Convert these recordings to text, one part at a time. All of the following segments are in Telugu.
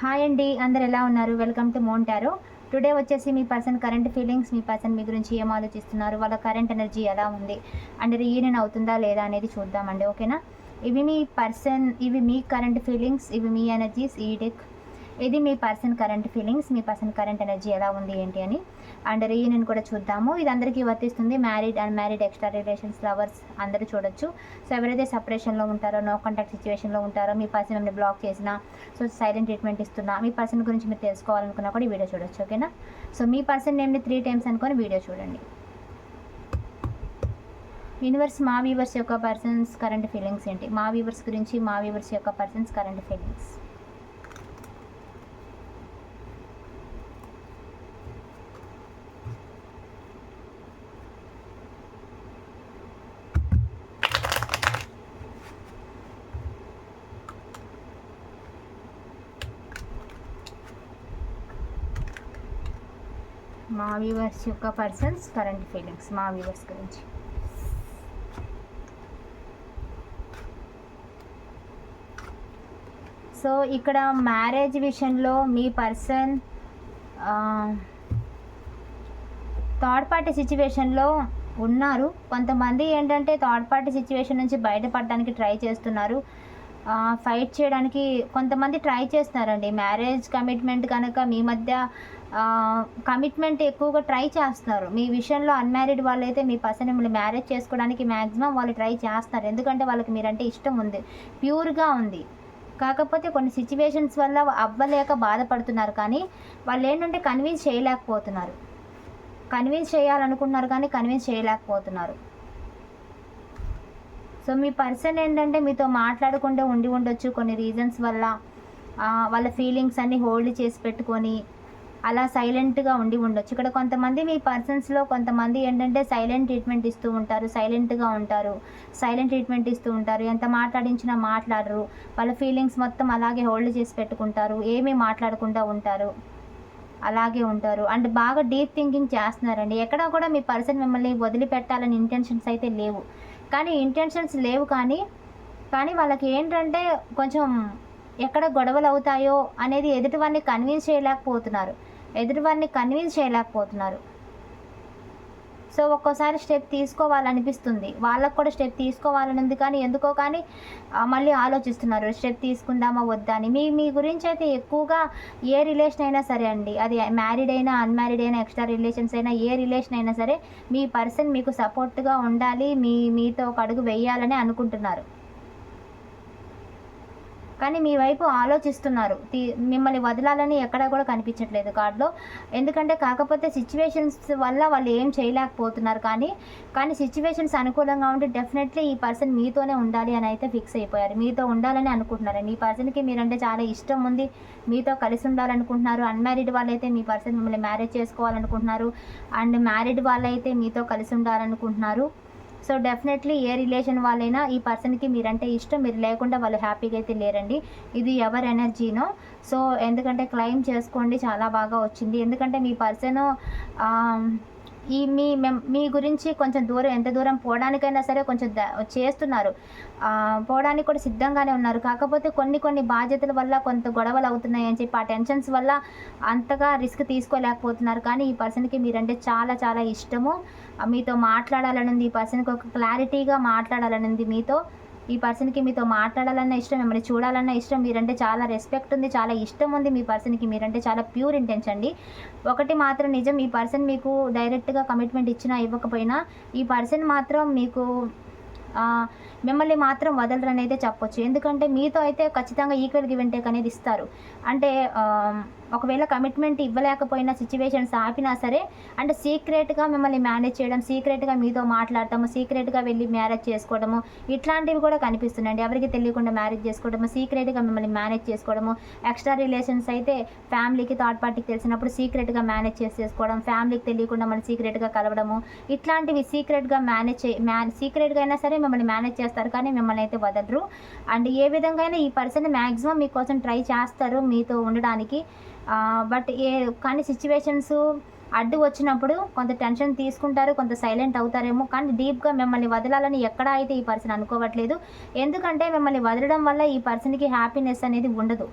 హాయ్ అండి అందరు ఎలా ఉన్నారు? వెల్కమ్ టు మోంటారో టుడే వచ్చేసి మీ పర్సన్ కరెంట్ ఫీలింగ్స్ మీ పర్సన్ మీ గురించి ఏం ఆలోచిస్తున్నారు? వాళ్ళ కరెంట్ ఎనర్జీ ఎలా ఉంది? అండ్ రీయూనియన్ అవుతుందా లేదా అనేది చూద్దామండి ఓకేనా ఇవి మీ పర్సన్ ఇవి మీ కరెంట్ ఫీలింగ్స్ ఇవి మీ ఎనర్జీస్ ఈ డెక్ ఇది మీ పర్సన్ కరెంట్ ఫీలింగ్స్ మీ పర్సన్ కరెంట్ ఎనర్జీ ఎలా ఉంది ఏంటి అని. అండ్ రీయూనియన్ కూడా చూద్దాము. ఇది అందరికీ వర్తిస్తుంది. Married and married extra relations lovers అందరూ చూడొచ్చు. సో ఎవరైతే సపరేషన్లో ఉంటారో నో కాంటాక్ట్ సిచ్యువేషన్లో ఉంటారో మీ పర్సన్ మిమ్మల్ని బ్లాక్ చేసినా సో సైలెంట్ ట్రీట్మెంట్ ఇస్తున్నా మీ పర్సన్ గురించి మీరు తెలుసుకోవాలనుకున్నా కూడా వీడియో చూడొచ్చు ఓకేనా? సో మీ పర్సన్ నేమ్ని త్రీ టైమ్స్ అనుకొని వీడియో చూడండి. యూనివర్స్ మా వీవర్స్ యొక్క పర్సన్స్ కరెంట్ ఫీలింగ్స్ ఏంటి? మా వీవర్స్ గురించి మా వీవర్స్ యొక్క పర్సన్స్ కరెంట్ ఫీలింగ్స్ మా వ్యూవర్స్ యొక్క పర్సన్స్ కరెంట్ ఫీలింగ్స్ మా వ్యూవర్స్ గురించి. సో ఇక్కడ మ్యారేజ్ విషయంలో మీ పర్సన్ థర్డ్ పార్టీ సిచ్యువేషన్లో ఉన్నారు. కొంతమంది ఏంటంటే థర్డ్ పార్టీ సిచ్యువేషన్ నుంచి బయటపడడానికి ట్రై చేస్తున్నారు. ఫైట్ చేయడానికి కొంతమంది ట్రై చేస్తున్నారండి. మ్యారేజ్ కమిట్మెంట్ కనుక మీ మధ్య కమిట్మెంట్ ఎక్కువగా ట్రై చేస్తున్నారు. మీ విషయంలో అన్మ్యారీడ్ వాళ్ళైతే మీ పర్సన్ మిమ్మల్ని మ్యారేజ్ చేసుకోవడానికి మ్యాక్సిమం వాళ్ళు ట్రై చేస్తారు ఎందుకంటే వాళ్ళకి మీరంటే ఇష్టం ఉంది. ప్యూర్గా ఉంది. కాకపోతే కొన్ని సిచ్యువేషన్స్ వల్ల అవ్వలేక బాధపడుతున్నారు. కానీ వాళ్ళు ఏంటంటే కన్విన్స్ చేయలేకపోతున్నారు. కన్విన్స్ చేయాలనుకుంటున్నారు కానీ కన్విన్స్ చేయలేకపోతున్నారు. సో మీ పర్సన్ ఏంటంటే మీతో మాట్లాడకుండా ఉండి ఉండొచ్చు కొన్ని రీజన్స్ వల్ల. వాళ్ళ ఫీలింగ్స్ అన్నీ హోల్డ్ చేసి పెట్టుకొని అలా సైలెంట్గా ఉండి ఉండొచ్చు. ఇక్కడ కొంతమంది మీ పర్సన్స్లో కొంతమంది ఏంటంటే సైలెంట్ ట్రీట్మెంట్ ఇస్తూ ఉంటారు సైలెంట్గా ఉంటారు సైలెంట్ ట్రీట్మెంట్ ఇస్తూ ఉంటారు ఎంత మాట్లాడించినా మాట్లాడరు వాళ్ళ ఫీలింగ్స్ మొత్తం అలాగే హోల్డ్ చేసి పెట్టుకుంటారు ఏమీ మాట్లాడకుండా ఉంటారు అలాగే ఉంటారు. అండ్ బాగా డీప్ థింకింగ్ చేస్తున్నారండి. ఎక్కడ కూడా మీ పర్సన్ మిమ్మల్ని వదిలిపెట్టాలని ఇంటెన్షన్స్ అయితే లేవు. కానీ ఇంటెన్షన్స్ లేవు కానీ కానీ వాళ్ళకి ఏంటంటే కొంచెం ఎక్కడ గొడవలు అవుతాయో అనేది ఎదుటివారిని కన్విన్స్ చేయలేకపోతున్నారు. ఎదుటివారిని కన్విన్స్ చేయలేకపోతున్నారు. సో ఒక్కోసారి స్టెప్ తీసుకోవాలనిపిస్తుంది. వాళ్ళకు కూడా స్టెప్ తీసుకోవాలని ఉంది కానీ ఎందుకో కానీ మళ్ళీ ఆలోచిస్తున్నారు. స్టెప్ తీసుకుందామా వద్దా అని. మీ మీ గురించి అయితే ఎక్కువగా ఏ రిలేషన్ అయినా సరే అండి అది మ్యారీడ్ అయినా అన్మ్యారీడ్ అయినా ఎక్స్ట్రా రిలేషన్స్ అయినా ఏ రిలేషన్ అయినా సరే మీ పర్సన్ మీకు సపోర్ట్గా ఉండాలి మీ మీతో ఒక అడుగు వేయాలని అనుకుంటున్నారు. కానీ మీ వైపు ఆలోచిస్తున్నారు. మిమ్మల్ని వదలాలని ఎక్కడా కూడా కనిపించట్లేదు కార్డులో. ఎందుకంటే కాకపోతే సిచ్యువేషన్స్ వల్ల వాళ్ళు ఏం చేయలేకపోతున్నారు కానీ కానీ సిచ్యువేషన్స్ అనుకూలంగా ఉంటే డెఫినెట్లీ ఈ పర్సన్ మీతోనే ఉండాలి అని అయితే ఫిక్స్ అయిపోయారు. మీతో ఉండాలని అనుకుంటున్నారు. ఈ పర్సన్కి మీరంటే చాలా ఇష్టం ఉంది. మీతో కలిసి ఉండాలనుకుంటున్నారు. అన్మ్యారీడ్ వాళ్ళైతే మీ పర్సన్ మిమ్మల్ని మ్యారేజ్ చేసుకోవాలనుకుంటున్నారు. అండ్ మ్యారీడ్ వాళ్ళైతే మీతో కలిసి ఉండాలనుకుంటున్నారు. సో డెఫినెట్లీ ఏ రిలేషన్ వాళ్ళైనా ఈ పర్సన్కి మీరంటే ఇష్టం మీరు లేకుండా వాళ్ళు హ్యాపీగా అయితే లేరండి. ఇది ఎవరి ఎనర్జీనో. సో ఎందుకంటే క్లెయిమ్ చేసుకోండి చాలా బాగా వచ్చింది. ఎందుకంటే మీ పర్సన్ ఈ మీ మీ గురించి కొంచెం దూరం ఎంత దూరం పోవడానికైనా సరే కొంచెం చేస్తున్నారు. పోవడానికి కూడా సిద్ధంగానే ఉన్నారు. కాకపోతే కొన్ని కొన్ని బాధ్యతల వల్ల కొంత గొడవలు అవుతున్నాయి అని చెప్పి ఆ టెన్షన్స్ వల్ల అంతగా రిస్క్ తీసుకోలేకపోతున్నారు. కానీ ఈ పర్సన్కి మీరంటే చాలా చాలా ఇష్టము. మీతో మాట్లాడాలనుంది ఈ పర్సన్కి ఒక క్లారిటీగా మాట్లాడాలనుంది మీతో. ఈ పర్సన్కి మీతో మాట్లాడాలన్న ఇష్టం మిమ్మల్ని చూడాలన్న ఇష్టం మీరంటే చాలా రెస్పెక్ట్ ఉంది చాలా ఇష్టం ఉంది మీ పర్సన్కి మీరంటే చాలా ప్యూర్ ఇంటెన్షన్ అండి. ఒకటి మాత్రం నిజం ఈ పర్సన్ మీకు డైరెక్ట్గా కమిట్మెంట్ ఇచ్చినా ఇవ్వకపోయినా ఈ పర్సన్ మాత్రం మీకు మిమ్మల్ని మాత్రం వదలరు అయితే చెప్పొచ్చు. ఎందుకంటే మీతో అయితే ఖచ్చితంగా ఈక్వల్ గివెంటేక్ అనేది ఇస్తారు. అంటే ఒకవేళ కమిట్మెంట్ ఇవ్వలేకపోయినా సిచ్యువేషన్స్ ఆపినా సరే అంటే సీక్రెట్గా మిమ్మల్ని మేనేజ్ చేయడం సీక్రెట్గా మీతో మాట్లాడటము సీక్రెట్గా వెళ్ళి మ్యారేజ్ చేసుకోవడము ఇట్లాంటివి కూడా కనిపిస్తున్నాయండి ఎవరికి తెలియకుండా మ్యారేజ్ చేసుకోవడము సీక్రెట్గా మిమ్మల్ని మేనేజ్ చేసుకోవడము. ఎక్స్ట్రా రిలేషన్స్ అయితే ఫ్యామిలీకి థర్డ్ పార్టీకి తెలిసినప్పుడు సీక్రెట్గా మేనేజ్ చేసేసుకోవడం ఫ్యామిలీకి తెలియకుండా మళ్ళీ సీక్రెట్గా కలవడము. ఇట్లాంటివి సీక్రెట్గా మేనేజ్ చే మ్యా సీక్రెట్గా అయినా సరే మిమ్మల్ని మేనేజ్ చేస్తారు కానీ మిమ్మల్ని అయితే వదలరు. అండ్ ఏ విధంగా అయినా ఈ పర్సన్ మ్యాక్సిమం మీకోసం ట్రై చేస్తారు మీతో ఉండడానికి. బట్ ఏ కానీ సిచ్యువేషన్స్ అడ్డు వచ్చినప్పుడు కొంత టెన్షన్ తీసుకుంటారు కొంత సైలెంట్ అవుతారేమో. కానీ డీప్గా మిమ్మల్ని వదలాలని ఎక్కడ అయితే ఈ పర్సన్ అనుకోవట్లేదు. ఎందుకంటే మిమ్మల్ని వదలడం వల్ల ఈ పర్సన్కి హ్యాపీనెస్ అనేది ఉండదు.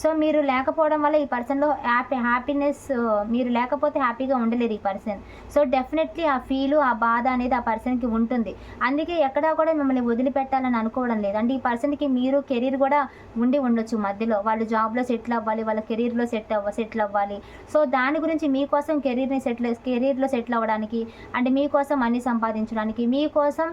సో మీరు లేకపోవడం వల్ల ఈ పర్సన్లో హ్యాపీ హ్యాపీనెస్ మీరు లేకపోతే హ్యాపీగా ఉండలేదు ఈ పర్సన్. సో డెఫినెట్లీ ఆ ఫీలు ఆ బాధ అనేది ఆ పర్సన్కి ఉంటుంది. అందుకే ఎక్కడా కూడా మిమ్మల్ని వదిలిపెట్టాలని అనుకోవడం లేదు. అంటే ఈ పర్సన్కి మీరు కెరీర్ కూడా ఉండి ఉండొచ్చు మధ్యలో. వాళ్ళు జాబ్లో సెటిల్ అవ్వాలి వాళ్ళ కెరీర్లో సెట్ అవ్వ సెటిల్ అవ్వాలి. సో దాని గురించి మీకోసం కెరీర్ని సెటిల్ కెరీర్లో సెటిల్ అవ్వడానికి అంటే మీకోసం మనీ సంపాదించడానికి మీకోసం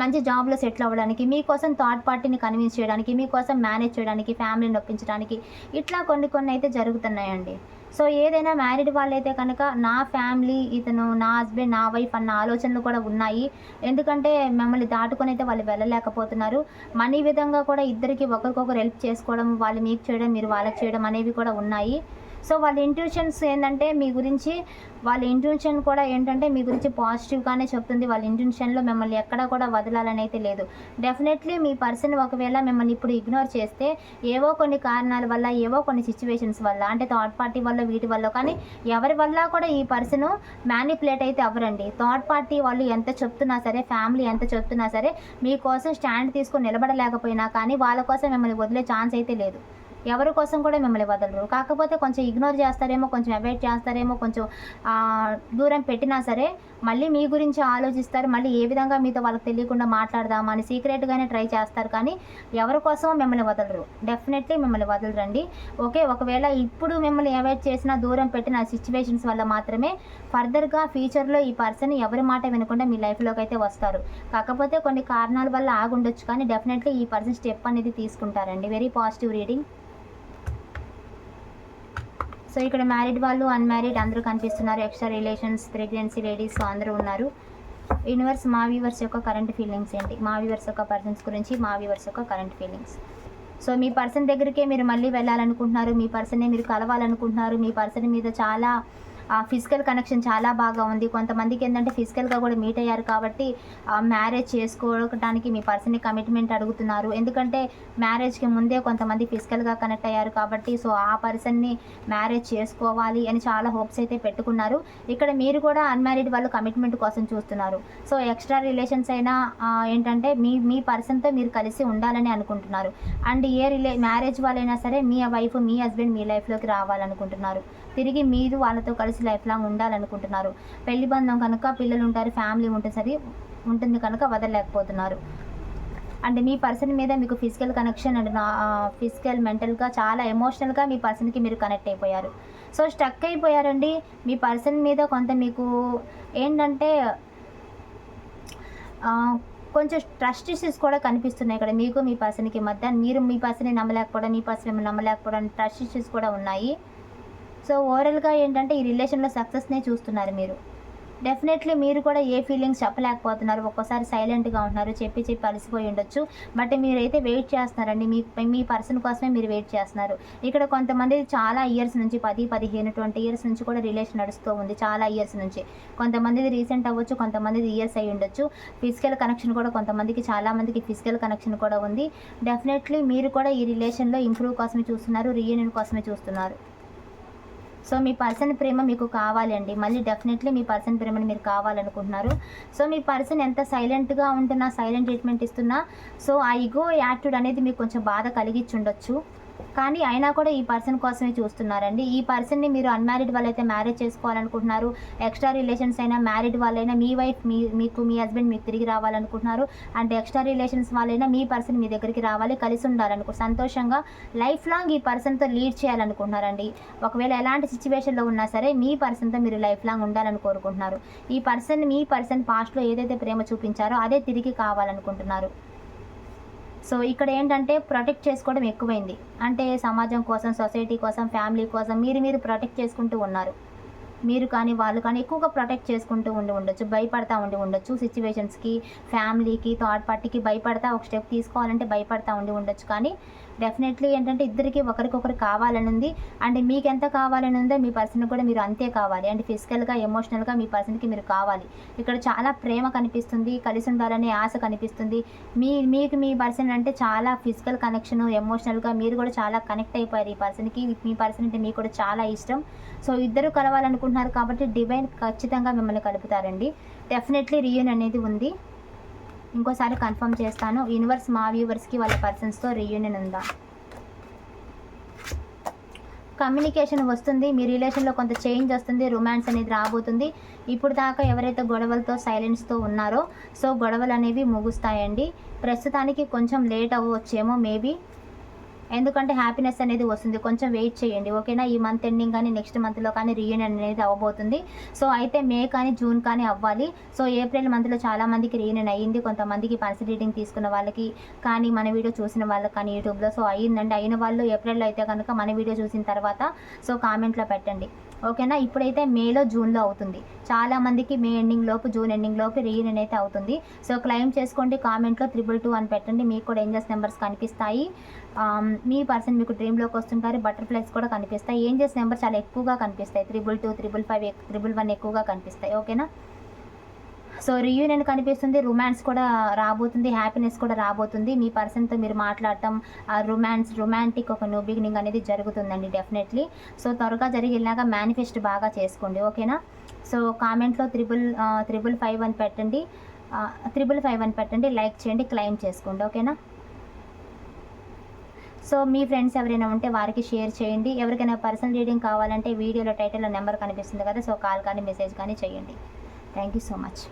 మంచి జాబ్లో సెటిల్ అవ్వడానికి మీకోసం థర్డ్ పార్టీని కన్విన్స్ చేయడానికి మీకోసం మేనేజ్ చేయడానికి ఫ్యామిలీని ఒప్పించడానికి ఇట్లా కొన్ని కొన్ని అయితే జరుగుతున్నాయండి. సో ఏదైనా మ్యారీడ్ వాళ్ళైతే కనుక నా ఫ్యామిలీ ఇతను నా హస్బెండ్ నా వైఫ్ అన్న ఆలోచనలు కూడా ఉన్నాయి. ఎందుకంటే మిమ్మల్ని దాటుకొని అయితే వాళ్ళు వెళ్ళలేకపోతున్నారు. మనీ విధంగా కూడా ఇద్దరికి ఒకరికొకరు హెల్ప్ చేసుకోవడం వాళ్ళు మీకు చేయడం మీరు వాళ్ళకి చేయడం అనేవి కూడా ఉన్నాయి. సో వాళ్ళ ఇంట్యూషన్స్ ఏంటంటే మీ గురించి వాళ్ళ ఇంట్యూషన్ కూడా ఏంటంటే మీ గురించి పాజిటివ్గానే చెప్తుంది. వాళ్ళ ఇంట్యూషన్లో మిమ్మల్ని ఎక్కడ కూడా వదలాలని అయితే లేదు. డెఫినెట్లీ మీ పర్సన్ ఒకవేళ మిమ్మల్ని ఇప్పుడు ఇగ్నోర్ చేస్తే ఏవో కొన్ని కారణాల వల్ల ఏవో కొన్ని సిచ్యువేషన్స్ వల్ల అంటే థర్డ్ పార్టీ వల్ల వీటి వల్ల కానీ ఎవరి వల్ల కూడా ఈ పర్సన్ మ్యానిపులేట్ అయితే అవ్వరండి. థర్డ్ పార్టీ వాళ్ళు ఎంత చెప్తున్నా సరే ఫ్యామిలీ ఎంత చెప్తున్నా సరే మీకోసం స్టాండ్ తీసుకొని నిలబడలేకపోయినా కానీ వాళ్ళ కోసం మిమ్మల్ని వదిలే ఛాన్స్ అయితే లేదు. ఎవరి కోసం కూడా మిమ్మల్ని వదలరు. కాకపోతే కొంచెం ఇగ్నోర్ చేస్తారేమో కొంచెం అవాయిడ్ చేస్తారేమో కొంచెం దూరం పెట్టినా సరే మళ్ళీ మీ గురించి ఆలోచిస్తారు. మళ్ళీ ఏ విధంగా మీతో వాళ్ళకి తెలియకుండా మాట్లాడదామా అని సీక్రెట్గానే ట్రై చేస్తారు. కానీ ఎవరి కోసం మిమ్మల్ని వదలరు. డెఫినెట్లీ మిమ్మల్ని వదలరండి. ఓకే ఒకవేళ ఇప్పుడు మిమ్మల్ని అవాయిడ్ చేసిన దూరం పెట్టిన సిచ్యువేషన్స్ వల్ల మాత్రమే ఫర్దర్గా ఫ్యూచర్లో ఈ పర్సన్ ఎవరి మాట వినకుండా మీ లైఫ్లోకి అయితే వస్తారు. కాకపోతే కొన్ని కారణాల వల్ల ఆగుండొచ్చు. కానీ డెఫినెట్లీ ఈ పర్సన్ స్టెప్ అనేది తీసుకుంటారండి. వెరీ పాజిటివ్ రీడింగ్ సో ఇక్కడ మ్యారీడ్ వాళ్ళు అన్మ్యారీడ్ అందరూ కనిపిస్తున్నారు. ఎక్స్ట్రా రిలేషన్స్ ప్రెగ్నెన్సీ లేడీస్ అందరూ ఉన్నారు. యూనివర్స్ మా వ్యూవర్స్ యొక్క కరెంట్ ఫీలింగ్స్ ఏంటి? మా వ్యూవర్స్ యొక్క పర్సన్స్ గురించి మా వ్యూవర్స్ యొక్క కరెంట్ ఫీలింగ్స్. సో మీ పర్సన్ దగ్గరికే మీరు మళ్ళీ వెళ్ళాలనుకుంటున్నారు. మీ పర్సనే మీరు కలవాలనుకుంటున్నారు. మీ పర్సన్ మీద చాలా ఫిజికల్ కనెక్షన్ చాలా బాగా ఉంది. కొంతమందికి ఏంటంటే ఫిజికల్గా కూడా మీట్ అయ్యారు కాబట్టి మ్యారేజ్ చేసుకోవడానికి మీ పర్సన్ని కమిట్మెంట్ అడుగుతున్నారు. ఎందుకంటే మ్యారేజ్కి ముందే కొంతమంది ఫిజికల్గా కనెక్ట్ అయ్యారు కాబట్టి సో ఆ పర్సన్ని మ్యారేజ్ చేసుకోవాలి అని చాలా హోప్స్ అయితే పెట్టుకున్నారు. ఇక్కడ మీరు కూడా అన్మ్యారీడ్ వాళ్ళు కమిట్మెంట్ కోసం చూస్తున్నారు. సో ఎక్స్ట్రా రిలేషన్స్ అయినా ఏంటంటే మీ మీ పర్సన్తో మీరు కలిసి ఉండాలని అనుకుంటున్నారు. అండ్ ఏ రిలే మ్యారేజ్ వాళ్ళైనా సరే మీ వైఫ్ మీ హస్బెండ్ మీ లైఫ్లోకి రావాలనుకుంటున్నారు. తిరిగి మీరు వాళ్ళతో కలిసి లైఫ్ లాంగ్ ఉండాలనుకుంటున్నారు. పెళ్ళి బంధం కనుక పిల్లలు ఉంటారు ఫ్యామిలీ ఉంటుంది సరి ఉంటుంది కనుక వదలలేకపోతున్నారు. అంటే మీ పర్సన్ మీద మీకు ఫిజికల్ కనెక్షన్ అండ్ ఫిజికల్ మెంటల్గా చాలా ఎమోషనల్గా మీ పర్సన్కి మీరు కనెక్ట్ అయిపోయారు. సో స్టక్ అయిపోయారండి. మీ పర్సన్ మీద కొంత మీకు ఏంటంటే కొంచెం ట్రస్ట్ ఇష్యూస్ కూడా కనిపిస్తున్నాయి ఇక్కడ. మీకు మీ పర్సన్కి మధ్య మీరు మీ పర్సన్ని నమ్మలేకపోవడం మీ పర్సన్ మిమ్మల్ని నమ్మలేకపోవడం ట్రస్ట్ ఇష్యూస్ కూడా ఉన్నాయి. సో ఓవరాల్గా ఏంటంటే ఈ రిలేషన్లో సక్సెస్నే చూస్తున్నారు మీరు. డెఫినెట్లీ మీరు కూడా ఏ ఫీలింగ్స్ చెప్పలేకపోతున్నారు ఒక్కోసారి సైలెంట్గా ఉంటున్నారు చెప్పి చెప్పి అలసిపోయి ఉండొచ్చు. బట్ మీరైతే వెయిట్ చేస్తున్నారండి. మీ మీ పర్సన్ కోసమే మీరు వెయిట్ చేస్తున్నారు. ఇక్కడ కొంతమంది చాలా ఇయర్స్ నుంచి పది పదిహేను ట్వంటీ ఇయర్స్ నుంచి కూడా రిలేషన్ నడుస్తూ ఉంది చాలా ఇయర్స్ నుంచి. కొంతమందిది రీసెంట్ అవ్వచ్చు కొంతమందిది ఇయర్స్ అయి ఉండొచ్చు. ఫిజికల్ కనెక్షన్ కూడా కొంతమందికి చాలా మందికి ఫిజికల్ కనెక్షన్ కూడా ఉంది. డెఫినెట్లీ మీరు కూడా ఈ రిలేషన్లో ఇంప్రూవ్ కోసమే చూస్తున్నారు రీయూనియన్ కోసమే చూస్తున్నారు. సో మీ పర్సన్ ప్రేమ మీకు కావాలండి. మళ్ళీ డెఫినెట్లీ మీ పర్సన్ ప్రేమని మీరు కావాలనుకుంటున్నారు. సో మీ పర్సన్ ఎంత సైలెంట్గా ఉంటున్నా సైలెంట్ ట్రీట్మెంట్ ఇస్తున్నా సో ఆ ఇగో యాటిట్యూడ్ అనేది మీకు కొంచెం బాధ కలిగించుండొచ్చు. కానీ అయినా కూడా ఈ పర్సన్ కోసమే చూస్తున్నారండి. ఈ పర్సన్ని మీరు అన్మ్యారీడ్ వాళ్ళైతే మ్యారేజ్ చేసుకోవాలనుకుంటున్నారు. ఎక్స్ట్రా రిలేషన్స్ అయినా మ్యారీడ్ వాళ్ళైనా మీ వైఫ్ మీ మీకు మీ హస్బెండ్ మీకు తిరిగి రావాలనుకుంటున్నారు. అండ్ ఎక్స్ట్రా రిలేషన్స్ వాళ్ళైనా మీ పర్సన్ మీ దగ్గరికి రావాలి కలిసి ఉండాలనుకో సంతోషంగా లైఫ్ లాంగ్ ఈ పర్సన్తో లీడ్ చేయాలనుకుంటున్నారండి. ఒకవేళ ఎలాంటి సిచ్యువేషన్లో ఉన్నా సరే మీ పర్సన్తో మీరు లైఫ్ లాంగ్ ఉండాలని కోరుకుంటున్నారు. ఈ పర్సన్ మీ పర్సన్ పాస్ట్లో ఏదైతే ప్రేమ చూపించారో అదే తిరిగి కావాలనుకుంటున్నారు. సో ఇక్కడ ఏంటంటే ప్రొటెక్ట్ చేసుకోవడం ఎక్కువైంది. అంటే సమాజం కోసం సొసైటీ కోసం ఫ్యామిలీ కోసం మీరు మీరు ప్రొటెక్ట్ చేసుకుంటూ ఉన్నారు. మీరు కానీ వాళ్ళు కానీ ఎక్కువగా ప్రొటెక్ట్ చేసుకుంటూ ఉండి ఉండొచ్చు భయపడతా ఉండి ఉండొచ్చు. సిచ్యువేషన్స్కి ఫ్యామిలీకి థర్డ్ పార్టీకి భయపడతా ఒక స్టెప్ తీసుకోవాలంటే భయపడతా ఉండి ఉండొచ్చు. కానీ డెఫినెట్లీ ఏంటంటే ఇద్దరికి ఒకరికొకరు కావాలని ఉంది. అండ్ మీకు ఎంత కావాలని ఉందో మీ పర్సన్ కూడా మీరు అంతే కావాలి. అండ్ ఫిజికల్గా ఎమోషనల్గా మీ పర్సన్కి మీరు కావాలి. ఇక్కడ చాలా ప్రేమ కనిపిస్తుంది కలిసి ఉండాలనే ఆశ కనిపిస్తుంది. మీ మీకు మీ పర్సన్ అంటే చాలా ఫిజికల్ కనెక్షన్ ఎమోషనల్గా మీరు కూడా చాలా కనెక్ట్ అయిపోయారు ఈ పర్సన్కి మీ పర్సన్ అంటే మీకు కూడా చాలా ఇష్టం. సో ఇద్దరు కలవాలనుకుంటున్నారు కాబట్టి డివైన్ ఖచ్చితంగా మిమ్మల్ని కలుపుతారండి. డెఫినెట్లీ రియూన్ అనేది ఉంది. ఇంకోసారి కన్ఫర్మ్ చేస్తాను. యూనివర్స్ మా వ్యూవర్స్కి వాళ్ళ పర్సన్స్తో రీయూనియన్ ఉందా? కమ్యూనికేషన్ వస్తుంది. మీ రిలేషన్లో కొంత చేంజ్ వస్తుంది. రొమాన్స్ అనేది రాబోతుంది. ఇప్పుడు దాకా ఎవరైతే గొడవలతో సైలెన్స్తో ఉన్నారో సో గొడవలు అనేవి ముగుస్తాయండి. ప్రస్తుతానికి కొంచెం లేట్ అవ్వచ్చేమో మేబీ ఎందుకంటే హ్యాపీనెస్ అనేది వస్తుంది. కొంచెం వెయిట్ చేయండి. ఓకేనా ఈ మంత్ ఎండింగ్ కానీ నెక్స్ట్ మంత్లో కానీ రీయూనియన్ అనేది అవ్వబోతుంది. సో అయితే మే కానీ జూన్ కానీ అవ్వాలి. సో ఏప్రిల్ మంత్లో చాలా మందికి రీయూనియన్ అయ్యింది. కొంతమందికి పర్సన్ రీడింగ్ తీసుకున్న వాళ్ళకి కానీ మన వీడియో చూసిన వాళ్ళకి కానీ యూట్యూబ్లో సో అయ్యిందండి. అయిన వాళ్ళు ఏప్రిల్లో అయితే కనుక మన వీడియో చూసిన తర్వాత సో కామెంట్లో పెట్టండి. ఓకేనా? ఇప్పుడైతే మేలో జూన్లో అవుతుంది. చాలా మందికి మే ఎండింగ్ లోపు జూన్ ఎండింగ్ లోపు రీయూనియన్ అయితే అవుతుంది. సో క్లెయిమ్ చేసుకోండి. కామెంట్లో త్రిబుల్ టూ అని పెట్టండి. మీకు కూడా ఏంజల్స్ నెంబర్స్ కనిపిస్తాయి. మీ పర్సన్ మీకు డ్రీమ్లోకి వస్తుంటారు. బటర్ఫ్లైస్ కూడా కనిపిస్తాయి. ఏంజల్స్ నెంబర్ చాలా ఎక్కువగా కనిపిస్తాయి. Triple two triple five triple one ఎక్కువగా కనిపిస్తాయి. ఓకేనా? సో రీయూనియన్ కనిపిస్తుంది రొమాన్స్ కూడా రాబోతుంది హ్యాపీనెస్ కూడా రాబోతుంది. మీ పర్సన్తో మీరు మాట్లాడటం ఆ రొమాన్స్ రొమాంటిక్ ఒక న్యూ బిగినింగ్ అనేది జరుగుతుందండి డెఫినెట్లీ సో త్వరగా జరిగేలాగా మేనిఫెస్ట్ బాగా చేసుకోండి ఓకేనా? సో కామెంట్లో త్రిబుల్ త్రిబుల్ ఫైవ్ అని పెట్టండి. త్రిబుల్ ఫైవ్ అని పెట్టండి లైక్ చేయండి క్లెయిమ్ చేసుకోండి ఓకేనా? సో మీ ఫ్రెండ్స్ ఎవరైనా ఉంటే వారికి షేర్ చేయండి. ఎవరికైనా పర్సనల్ రీడింగ్ కావాలంటే వీడియోలో టైటిల్లో నెంబర్ కనిపిస్తుంది కదా సో కాల్ కానీ మెసేజ్ కానీ చేయండి. Thank you so much